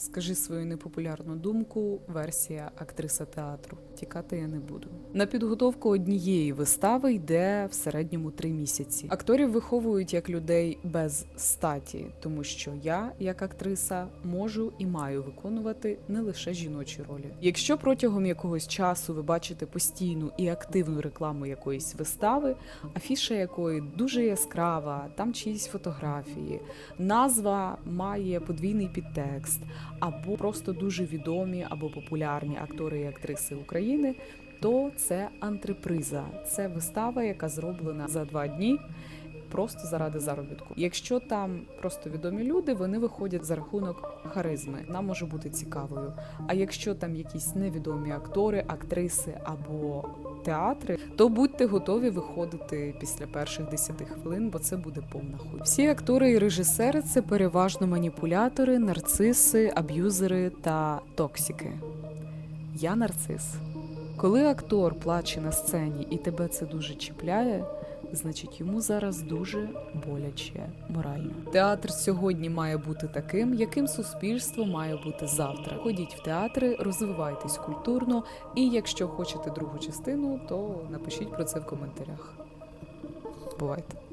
Скажи свою непопулярну думку, версія актриса театру. Тікати я не буду. На підготовку однієї вистави йде в середньому три місяці. Акторів виховують як людей без статі, тому що я, як актриса, можу і маю виконувати не лише жіночі ролі. Якщо протягом якогось часу ви бачите постійну і активну рекламу якоїсь вистави, афіша якої дуже яскрава, там чиїсь фотографії, назва має подвійний підтекст, або просто дуже відомі або популярні актори і актриси України, то це антреприза. Це вистава, яка зроблена за два дні. Просто заради заробітку. Якщо там просто відомі люди, вони виходять за рахунок харизми. Вона може бути цікавою. А якщо там якісь невідомі актори, актриси або театри, то будьте готові виходити після перших 10 хвилин, бо це буде повна хуй. Всі актори і режисери це переважно маніпулятори, нарциси, аб'юзери та токсики. Я нарцис. Коли актор плаче на сцені і тебе це дуже чіпляє, значить йому зараз дуже боляче морально. Театр сьогодні має бути таким, яким суспільство має бути завтра. Ходіть в театри, розвивайтесь культурно, і якщо хочете другу частину, то напишіть про це в коментарях. Бувайте!